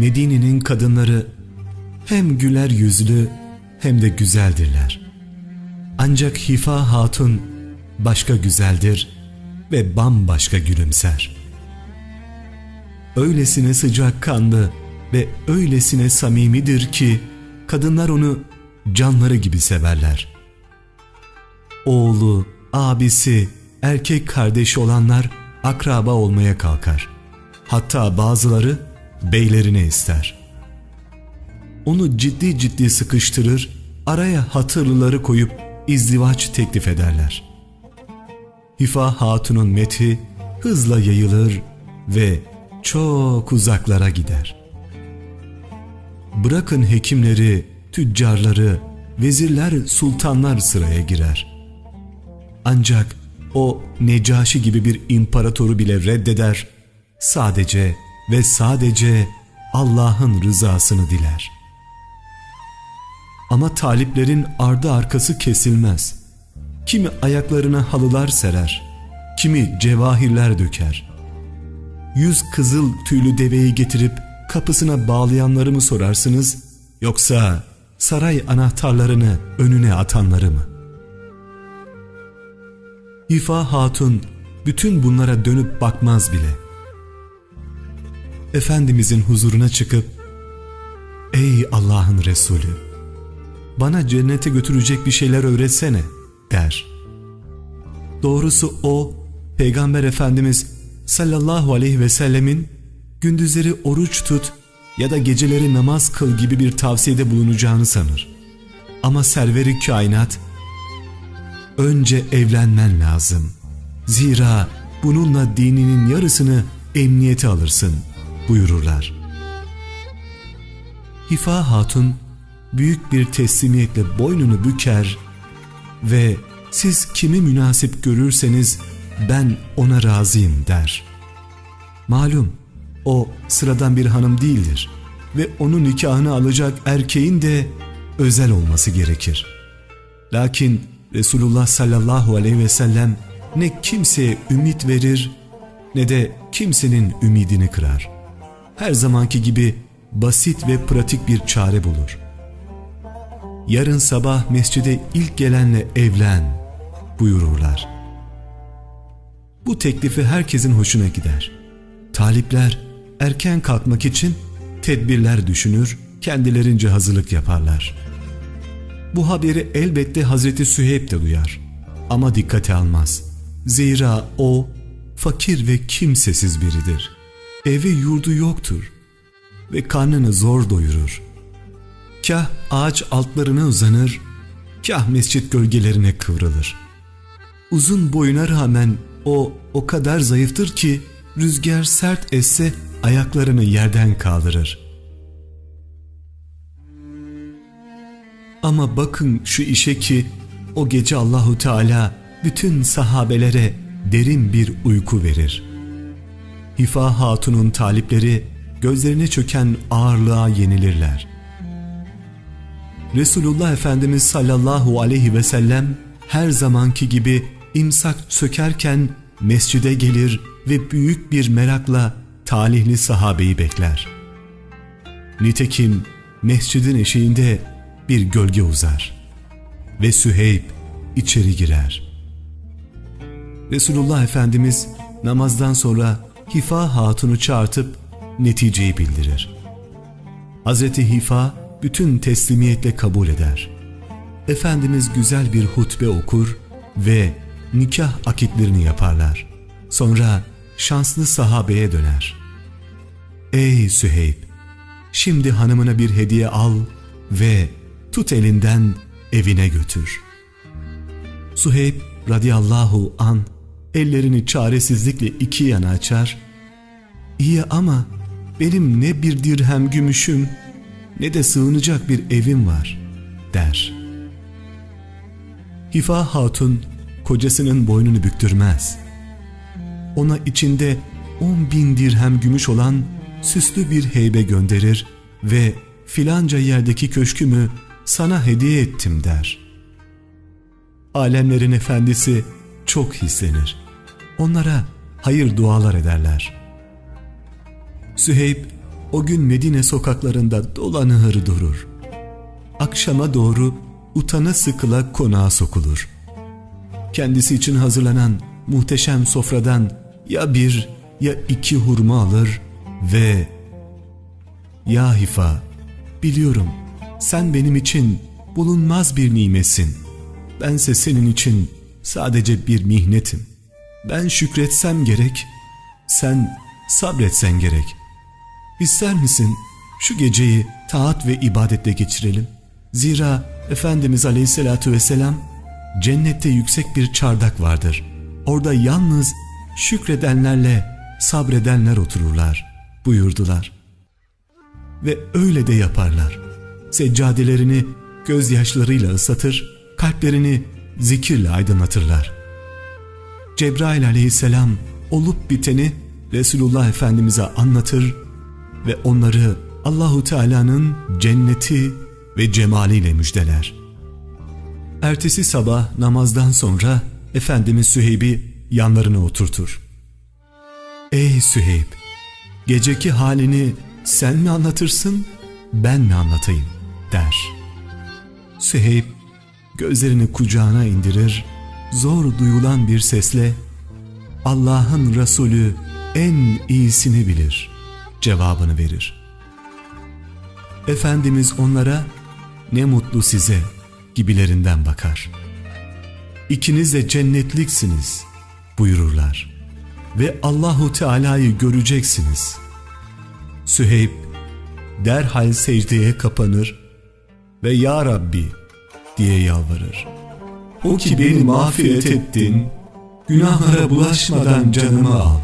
Medine'nin kadınları hem güler yüzlü hem de güzeldirler. Ancak Hifa Hatun başka güzeldir ve bambaşka gülümser. Öylesine sıcak kanlı ve öylesine samimidir ki kadınlar onu canları gibi severler. Oğlu, abisi, erkek kardeşi olanlar akraba olmaya kalkar. Hatta bazıları beylerine ister. Onu ciddi ciddi sıkıştırır, araya hatırlıları koyup izdivaç teklif ederler. Hifa Hatun'un methi hızla yayılır ve çok uzaklara gider. Bırakın hekimleri, tüccarları, vezirler, sultanlar sıraya girer. Ancak o Necaşi gibi bir imparatoru bile reddeder, sadece ve sadece Allah'ın rızasını diler. Ama taliplerin ardı arkası kesilmez. Kimi ayaklarına halılar serer, kimi cevahirler döker. Yüz kızıl tüylü deveyi getirip kapısına bağlayanları mı sorarsınız, yoksa saray anahtarlarını önüne atanları mı? İfa Hatun bütün bunlara dönüp bakmaz bile. Efendimizin huzuruna çıkıp Ey Allah'ın Resulü bana cennete götürecek bir şeyler öğretsene der. Doğrusu o Peygamber Efendimiz sallallahu aleyhi ve sellemin gündüzleri oruç tut ya da geceleri namaz kıl gibi bir tavsiyede bulunacağını sanır. Ama serveri kainat önce evlenmen lazım. Zira bununla dininin yarısını emniyete alırsın buyururlar. Hifa Hatun büyük bir teslimiyetle boynunu büker ve siz kimi münasip görürseniz ben ona razıyım der. Malum o sıradan bir hanım değildir ve onun nikahını alacak erkeğin de özel olması gerekir. Lakin Resulullah sallallahu aleyhi ve sellem ne kimseye ümit verir ne de kimsenin ümidini kırar. Her zamanki gibi basit ve pratik bir çare bulur. Yarın sabah mescide ilk gelenle evlen buyururlar. Bu teklifi herkesin hoşuna gider. Talipler erken kalkmak için tedbirler düşünür, kendilerince hazırlık yaparlar. Bu haberi elbette Hazreti Süheyb de duyar. Ama dikkate almaz. Zira o fakir ve kimsesiz biridir. Evi yurdu yoktur ve karnını zor doyurur. Kah ağaç altlarına uzanır, kah mescit gölgelerine kıvrılır. Uzun boyuna rağmen o o kadar zayıftır ki rüzgar sert esse ayaklarını yerden kaldırır. Ama bakın şu işe ki o gece Allahu Teala bütün sahabelere derin bir uyku verir. Hifa Hatun'un talipleri gözlerine çöken ağırlığa yenilirler. Resulullah Efendimiz sallallahu aleyhi ve sellem her zamanki gibi imsak sökerken mescide gelir ve büyük bir merakla talihli sahabeyi bekler. Nitekim mescidin eşiğinde bir gölge uzar ve Süheyb içeri girer. Resulullah Efendimiz namazdan sonra Hifa Hatun'u çağırtıp neticeyi bildirir. Hazreti Hifa bütün teslimiyetle kabul eder. Efendimiz güzel bir hutbe okur ve nikah akitlerini yaparlar. Sonra şanslı sahabeye döner. Ey Süheyb! Şimdi hanımına bir hediye al ve tut elinden evine götür. Suheyb radıyallahu an ellerini çaresizlikle iki yana açar. İyi ama benim ne bir dirhem gümüşüm ne de sığınacak bir evim var der. Hifa Hatun kocasının boynunu büktürmez. Ona içinde on bin dirhem gümüş olan süslü bir heybe gönderir ve filanca yerdeki köşkümü sana hediye ettim der. Alemlerin efendisi çok hislenir. Onlara hayır dualar ederler. Süheyb o gün Medine sokaklarında dolanır durur. Akşama doğru utana sıkıla konağa sokulur. Kendisi için hazırlanan muhteşem sofradan ya bir ya iki hurma alır ve ''Ya Hifa, biliyorum sen benim için bulunmaz bir nimesin. Bense senin için sadece bir mihnetim. Ben şükretsem gerek, sen sabretsen gerek. İster misin şu geceyi taat ve ibadetle geçirelim? Zira Efendimiz Aleyhisselatü Vesselam cennette yüksek bir çardak vardır. Orada yalnız şükredenlerle sabredenler otururlar buyurdular. Ve öyle de yaparlar. Seccadelerini gözyaşlarıyla ıslatır, kalplerini zikirle aydınlatırlar. Cebrail aleyhisselam olup biteni Resulullah Efendimiz'e anlatır ve onları Allahu Teala'nın cenneti ve cemaliyle müjdeler. Ertesi sabah namazdan sonra Efendimiz Süheyb'i yanlarına oturtur. Ey Süheyb! Geceki halini sen mi anlatırsın, ben mi anlatayım der. Süheyb gözlerini kucağına indirir, zor duyulan bir sesle Allah'ın Resulü en iyisini bilir cevabını verir. Efendimiz onlara ne mutlu size gibilerinden bakar. İkiniz de cennetliksiniz buyururlar ve Allahu Teala'yı göreceksiniz. Süheyb derhal secdeye kapanır ve Ya Rabbi diye yalvarır. O ki beni mağfiret ettin, günahlara bulaşmadan canımı al.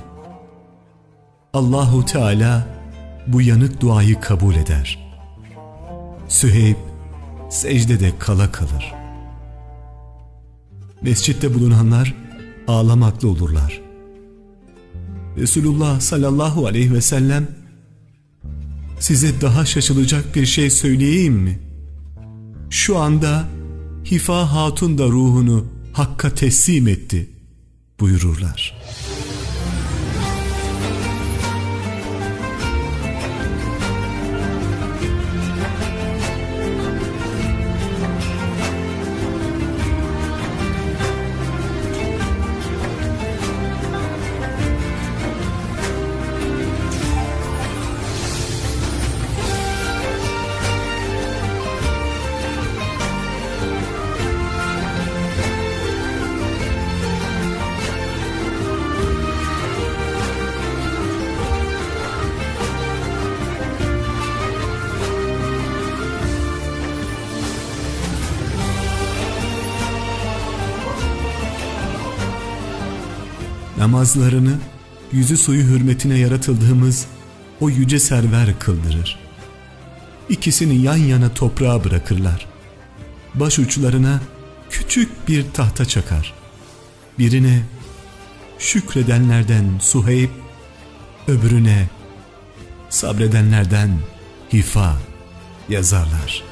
Allahu Teala bu yanık duayı kabul eder. Süheyb secdede kala kalır. Mescitte bulunanlar ağlamaklı olurlar. Resulullah sallallahu aleyhi ve sellem size daha şaşılacak bir şey söyleyeyim mi? Şu anda Hifa Hatun da ruhunu Hakk'a teslim etti buyururlar. Namazlarını yüzü suyu hürmetine yaratıldığımız o yüce server kıldırır. İkisini yan yana toprağa bırakırlar. Baş uçlarına küçük bir tahta çakar. Birine şükredenlerden Suheyb, öbürüne sabredenlerden Hifa yazarlar.